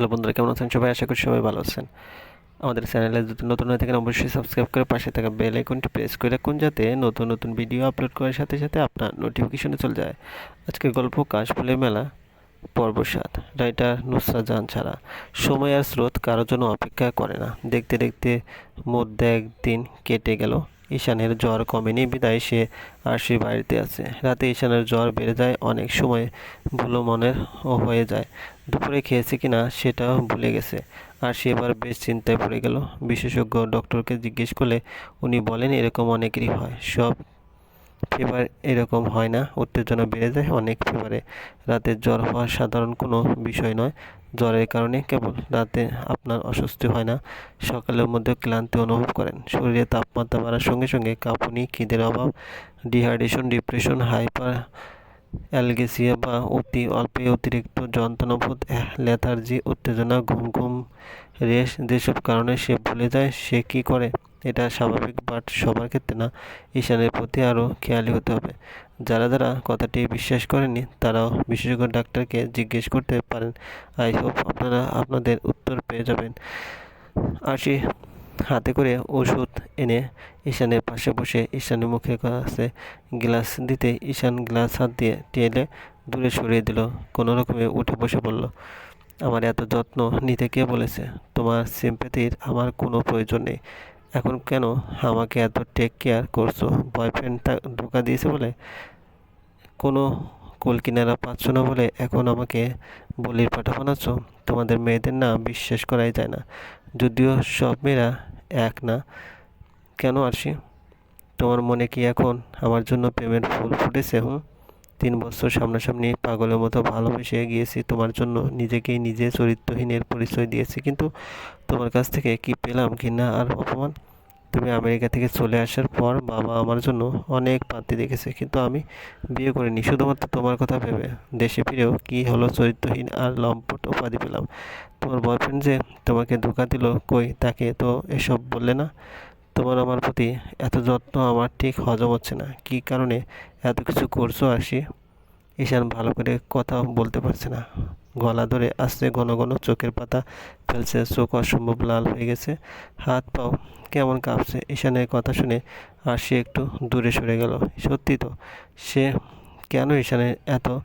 Hello বন্ধুরা, কেমন আছেন? সবাই আশা করি সবাই ভালো আছেন। আমাদের চ্যানেলে যদি নতুন হয়ে থাকেন, অবশ্যই সাবস্ক্রাইব করে পাশে থাকা বেল আইকনটি প্রেস করে রাখুন যাতে নতুন নতুন ভিডিও আপলোড করার সাথে সাথে আপনার নোটিফিকেশনে চলে যায়। আজকের গল্প কাশফুলের মেলা, পর্ব সাত, রাইটার নুসরা জান ছাড়া। সময় আর স্রোত কারোর জন্য অপেক্ষা করে না। দেখতে দেখতে মধ্যে একদিন কেটে গেল। ঈশানের জ্বর কমেনি, বিদায় সে আর সে বাড়িতে আছে। রাতে ঈশানের জ্বর বেড়ে যায়, অনেক সময় ভুলো মনের ও হয়ে যায়। দুপুরে খেয়েছে কিনা সেটাও ভুলে গেছে। আর সে এবার বেশ চিন্তায় পড়ে গেল। বিশেষজ্ঞ ডক্টরকে জিজ্ঞেস করলে উনি বলেন, এরকম অনেকেরই হয়। সব ফিভার এরকম হয় না, উত্তেজনা বেড়ে যায়, অনেক ফিভারে রাতে জ্বর হওয়া সাধারণ কোনো বিষয় নয়। জ্বরের কারণে কেবল রাতে আপনার অস্বস্তি হয় না। সকালের মধ্যে ক্লান্তি অনুভব করেন। শরীরে তাপমাত্রা বাড়ার সঙ্গে সঙ্গে কাঁপুনি, খিদের অভাব ডিহাইড্রেশন ডিপ্রেশন হাইপার অ্যালগেসিয়া বা অতি অল্পে অতিরিক্ত যন্ত্রণাবোধ লেথার্জি উত্তেজনা, ঘুম ঘুম, রেশ, যেসব কারণে সে ভুলে যায়, সে কি করে? এটা স্বাভাবিক বাট সবার ক্ষেত্রে না। ঈশানের প্রতি আরও খেয়ালি হতে হবে। যারা যারা কথাটি বিশ্বাস করেনি তারাও বিশেষজ্ঞ ডাক্তারকে জিজ্ঞেস করতে পারেন। আই হোপ আপনারা আপনাদের উত্তর পেয়ে যাবেন। আসি হাতে করে ওষুধ এনে ঈশানের পাশে বসে ঈশানের মুখে কাছে গ্লাস দিতে ঈশান গ্লাস হাত দিয়ে টেলে দূরে সরিয়ে দিল। কোনো রকমে উঠে বসে বলল, আমার এত যত্ন নিতে কে বলেছে? তোমার সিম্প্যাথির আমার কোনো প্রয়োজন নেই। এখন কেন আমাকে এত টেক কেয়ার করছ? বয়ফ্রেন্ড ধোকা দিয়েছে বলে? কোনো কুল কিনারা পাচ্ছ না বলে এখন আমাকে বলির পাঠা বানাচ্ছ? তোমাদের মেয়েদের না বিশ্বাস করাই যায় না। যদিও সব মেয়েরা এক না। কেন আসি তোমার মনে কি এখন আমার জন্য প্রেমের ফুল ফুটেছে, হুম? তিন বছর সামনাসামনি পাগলের মতো ভালোবেসে গিয়েছি, তোমার জন্য নিজেকেই নিজে চরিত্রহীনের পরিচয় দিয়েছি, কিন্তু তোমার কাছ থেকে কি পেলাম কি না আর অপমান? তুমি আমেরিকা থেকে চলে আসার পর বাবা আমার জন্য অনেক পাত্রী দেখেছে, কিন্তু আমি বিয়ে করিনি। শুধুমাত্র তোমার কথা ভেবে দেশে ফিরেও কি হলো চরিত্রহীন আর লম্পট উপাধি পেলাম। তোমার বয়ফ্রেন্ড যে তোমাকে ধোকা দিল, কই তাকে তো এসব বললে না? তোমার আমার প্রতি এত যত্ন আমার ঠিক হজম হচ্ছে না। কী কারণে এত কিছু করছ আসি ঈশান ভালো করে কথা বলতে পারছে না। গলা ধরে আসছে ঘন ঘন চোখের পাতা ফেলছে। চোখ অসম্ভব লাল হয়ে গেছে। হাত পাও কেমন কাঁপছে? ঈশানের কথা শুনে আর সে একটু দূরে সরে গেল। সত্যি তো, সে কেন ঈশানের এত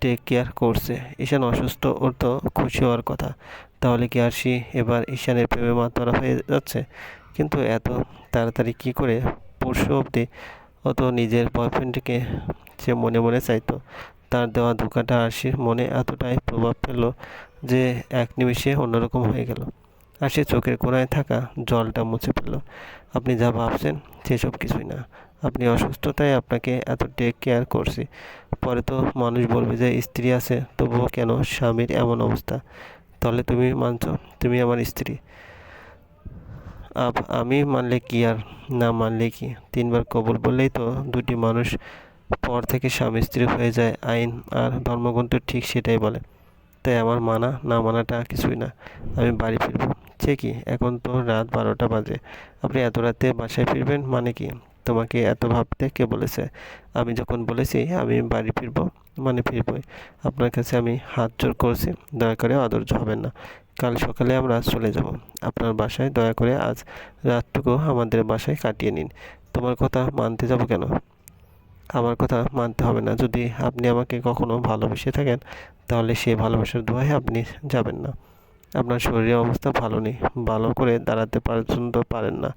টেক কেয়ার করছে? ঈশান অসুস্থ, ওর তো খুশি হওয়ার কথা। তাহলে কি আর সে এবার ঈশানের প্রেমে মাতরা হয়ে যাচ্ছে? কিন্তু এত তাড়াতাড়ি কি করে? পরশু অবধি অত নিজের বয়ফ্রেন্ডকে সে মনে মনে চাইতো। তার দেওয়া ধোকাটা আরশির মনে এতটাই প্রভাব ফেলল যে এক নিমিষে অন্যরকম হয়ে গেল। আরশি চোখের কোনায় থাকা জলটা মুছে ফেলল। আপনি যা ভাবছেন সেসব কিছুই না। আপনি অসুস্থতায় আপনাকে এত টেক কেয়ার করছি। পরে তো মানুষ বলবে যে স্ত্রী আছে, তবুও কেন স্বামীর এমন অবস্থা? তাহলে তুমি মানছ, তুমি আমার স্ত্রী। আপ আমি মানলে কি আর না মানলে কি? তিনবার কবল বললেই তো দুটি মানুষ পর থেকে স্বামী স্ত্রী হয়ে যায়, আইন আর ধর্মগ্রন্থ ঠিক সেটাই বলে। তাই আমার মানা না মানাটা কিছুই না, আমি বাড়ি ফিরবো। সে কি? এখন তো রাত বারোটা বাজে। আপনি এত রাতে বাসায় ফিরবেন মানে কি? তোমাকে এত ভাবতে কে বলেছে? আমি যখন বলেছি, আমি বাড়ি ফিরবো মানে ফিরবই। আপনার কাছে আমি হাত জোর করছি, দয়া করে আদর্য হবেন না। কাল সকালে আমরা চলে যাব। আপনার বাসায় দয়া করে আজ রাতটুকু আমাদের বাসায় কাটিয়ে নিন। তোমার কথা মানতে যাব কেন? আমার কথা মানতে হবে না। যদি আপনি আমাকে কখনো ভালোবেসে থাকেন, তাহলে সে ভালোবাসার দোয়ায় আপনি যাবেন না। আপনার শরীরের অবস্থা ভালো নেই, ভালো করে দাঁড়াতে পর্যন্ত পারেন না।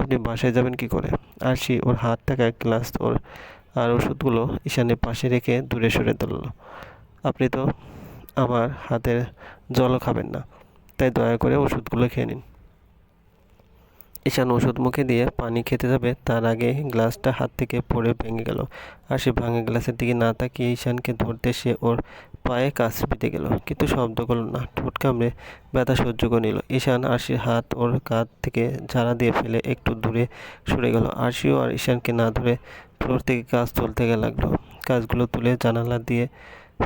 আপনি বাসায় যাবেন কি করে? আর সে ওর হাত থাকা গ্লাস, ওর আর ওষুধগুলো ঈশানের পাশে রেখে দূরে সরে দিল আপনি তো আমার হাতের জলও খাবেন না, তাই দয়া করে ওষুধগুলো খেয়ে নিন। ঈশান ওষুধ মুখে দিয়ে পানি খেতে যাবে, তার আগে গ্লাসটা হাত থেকে পড়ে ভেঙে গেল। আর সে ভাঙা গ্লাসের দিকে না তাকিয়ে ঈশানকে ধরতে সে ওর পায়ে কাছ পিটে গেল। কিন্তু শব্দ করল না, ঠোঁট কামড়ে ব্যথা সহ্য করে নিল। ঈশান আরশির হাত ওর কাঁধ থেকে ঝাড়া দিয়ে ফেলে একটু দূরে সরে গেল। আরশিও আর ঈশানকে না ধরে ফ্লোর থেকে কাজ চলতে লাগল। কাজগুলো তুলে জানালা দিয়ে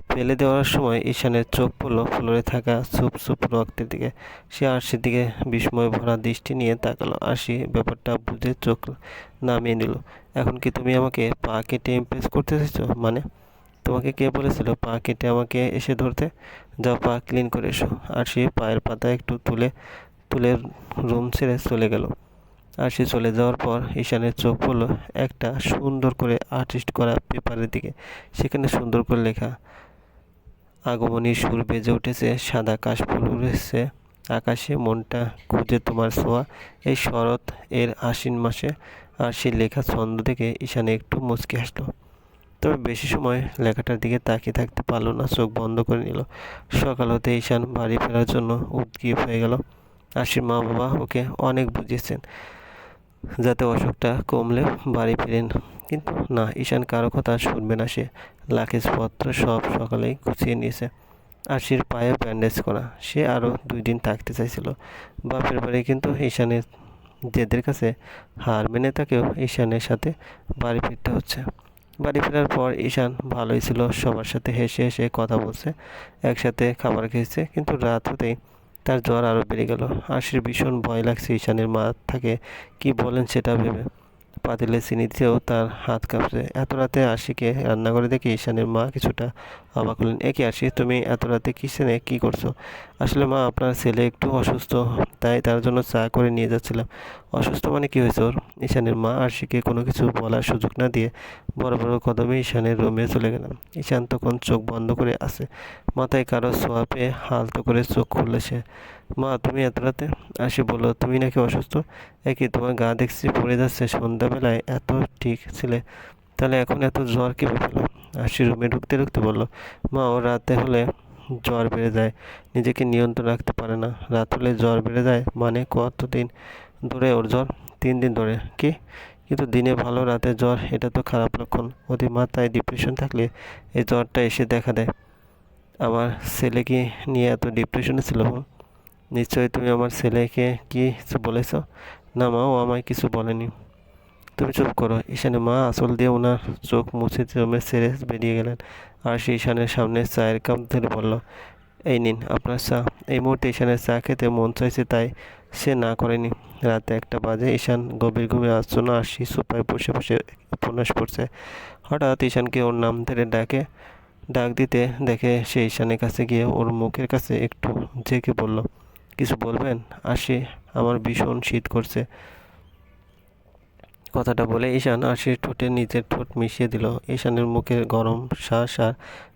ফেলে দেওয়ার সময় ঈশানের চোখ পড়ল ফ্লোরে থাকা সুপ সুপ রক্তের দিকে। সে আরশির দিকে বিস্ময় ভরা দৃষ্টি নিয়ে তাকালো। আরশি ব্যাপারটা বুঝে চোখ নামিয়ে নিল। এখন কি তুমি আমাকে পা কেটে ইমপ্রেস করতে চাইছো মানে? তোমাকে কে বলেছিল পা কেটে আমাকে এসে ধরতে? যাও পা ক্লিন করে এসো। আর সে পায়ের পাতা একটু তুলে তুলে রুম ছেড়ে চলে গেল। আর সে চলে যাওয়ার পর ঈশানের চোখ পড়ল একটা সুন্দর করে আর্টিস্ট করা পেপারের দিকে। সেখানে সুন্দর করে লেখা আগমনী সুর বেজে উঠেছে, সাদা কাশফুল উড়েছে আকাশে, মনটা খুঁজে তোমার ছোঁয়া। এই শরৎ এর আশ্বিন মাসে আর সেই লেখা ছন্দ দেখে ঈশানে একটু মুচকি হাসলো। তবে বেশি সময় লেখাটার দিকে তাকিয়ে থাকতে পারল না, চোখ বন্ধ করে নিল। সকাল হতে ঈশান বাড়ি ফেরার জন্য উদ্গীপ হয়ে গেল। আশির মা বাবা ওকে অনেক বুঝিয়েছেন, যাতে অসুখটা কমলে বাড়ি ফিরেন কিন্তু না, ঈশান কারও কথা শুনবে না সে। লাকেজপত্র সব সকালেই গুছিয়ে নিয়েছে। আশির পায়ে ব্যান্ডেজ করা। সে আরও দুই দিন থাকতে চাইছিল। বাপের বাড়ি কিন্তু ঈশানের জেদের কাছে। হার মেনে তাকেও ঈশানের সাথে বাড়ি ফিরতে হচ্ছে। বাড়ি ফেরার পর ঈশান ভালোই ছিল, সবার সাথে হেসে হেসে কথা বলছে, একসাথে খাবার খেয়েছে, কিন্তু রাত হতেই তার জ্বর আরও বেড়ে গেল। আশির ভীষণ ভয় লাগছে ঈশানের মা থাকে কি বলেন সেটা ভেবে। পাতিলে চিনি দিতেও তার হাত কাঁপছে। এত রাতে আশিকে রান্নাঘরে দেখে ঈশানের মা কিছুটা অবাক হলেন। এ কি আশি, তুমি এত রাতে কিচেনে কী করছ? আসলে মা, আপনার ছেলে একটু অসুস্থ, তাই তার জন্য চা করে নিয়ে যাচ্ছিলাম। অসুস্থ মানে কী হয়েছে ওর? ঈশানের মা আশিকে কোনো কিছু বলার সুযোগ না দিয়ে বড় বড় কদমে ঈশানের রুমে চলে গেলাম ঈশান তখন চোখ বন্ধ করে আসে মাথায় কারও সোয়া পেয়ে হালতো করে চোখ খুললে সে মা, তুমি এত রাতে আসি বলল তুমি নাকি অসুস্থ? একই তোমার গা দেখছি পড়ে যাচ্ছে, সন্ধ্যাবেলায় এত ঠিক ছিলে। তাহলে এখন এত জ্বর কীভাবে পেল? আসি রুমে ঢুকতে ঢুকতে বলল, মা, ও রাতে হলে জ্বর বেড়ে যায়, নিজেকে নিয়ন্ত্রণ রাখতে পারে না। রাত হলে জ্বর বেড়ে যায় মানে কতদিন ধরে ওর জ্বর? তিন দিন ধরে। কি? কিন্তু দিনে ভালো, রাতে জ্বর, এটা তো খারাপ লক্ষণ। অতি মাত্রায় ডিপ্রেশন থাকলে এই জ্বরটা এসে দেখা দেয়। আমার ছেলে কি নিয়ে এত ডিপ্রেশনে ছিল নিশ্চয়ই তুমি আমার ছেলেকে কিছু বলেছ? না মা, ও আমায় কিছু বলেনি। তুমি চুপ করো। ঈশানে মা আসল দিয়ে ওনার চোখ মুছে জমে সেরে বেরিয়ে গেলেন। আর সে ঈশানের সামনে চায়ের কাপ ধরে বলল, এই নিন, আপনার চা। এই মুহূর্তে ঈশানের চা খেতে মন চাইছে, তাই সে না করেনি। রাতে একটা বাজে ঈশান গভীর ঘুমে আসছিল আর সে সোফায় বসে বসে উপন্যাস পড়ছে। হঠাৎ ঈশানকে ওর নাম ধরে ডাকে, ডাক দিতে দেখে সে ঈশানের কাছে গিয়ে ওর মুখের কাছে একটু জেকে বলল কিছু বলবেন? আসি আমার ভীষণ শীত করছে। কথাটা বলে ঈশান আশির ঠোঁটে নিজের ঠোঁট মিশিয়ে দিল। ঈশানের মুখে গরম শ্বাস আর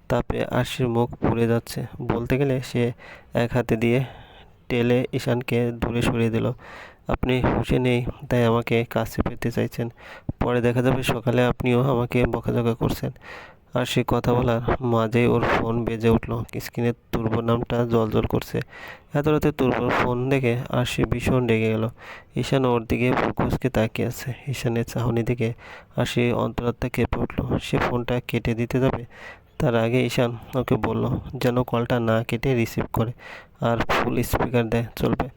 তাপে আশির মুখ পুড়ে যাচ্ছে। বলতে গেলে সে এক হাতে দিয়ে টেলে ঈশানকে দূরে সরিয়ে দিল। আপনি হুশে নেই, তাই আমাকে কাছে পেতে চাইছেন। পরে দেখা যাবে সকালে আপনিও আমাকে বকাঝকা করছেন। আর সে কথা বলার মাঝেই ওর ফোন বেজে উঠল। স্ক্রিনে তুর্ব নামটা জল জল করছে। এত রাতে তুর্বর ফোন দেখে আর সে ভীষণ রেগে গেল। ঈশান ওর দিকে ফুকুসকে তাকিয়ে আছে। ঈশানের চাহনি দেখে আর সে অন্তরাত্মা কেঁপে উঠল। সে ফোনটা কেটে দিতে যাবে? তার আগে ঈশান ওকে বলল, যেন কলটা না কেটে রিসিভ করে আর ফুল স্পিকার দেয় চলবে।